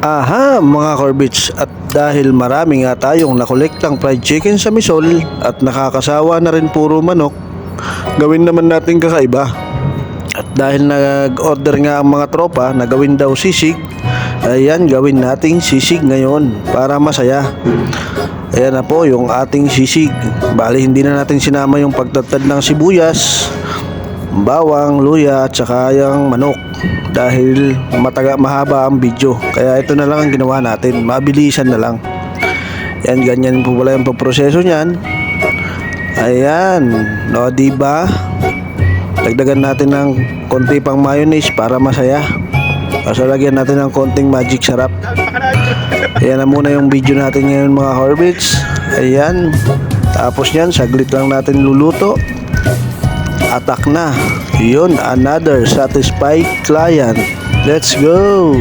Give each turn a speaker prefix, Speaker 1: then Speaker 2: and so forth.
Speaker 1: Aha mga Corbits at dahil marami nga tayong nakolektang fried chicken sa Misol at nakakasawa na rin puro manok, gawin naman natin kakaiba. At dahil nag-order nga ang mga tropa na gawin daw sisig, ayan gawin nating sisig ngayon para masaya. Ayan na po yung ating sisig. Bali hindi na natin sinama yung pagtatad ng sibuyas, bawang, luya at saka yung manok. Dahil mataga mahaba ang video. Kaya ito na lang ang ginawa natin. Mabilisan na lang. Yan ganyan po pala yung proseso niyan. Ayan. No di ba dagdagan natin ng konti pang mayonnaise para masaya. Kaso lagyan natin ng konting magic sarap. Ayan na muna yung video natin ngayon mga Horbits Ayan. Tapos yan saglit lang natin luluto atak na. Yun, another satisfied client. Let's go!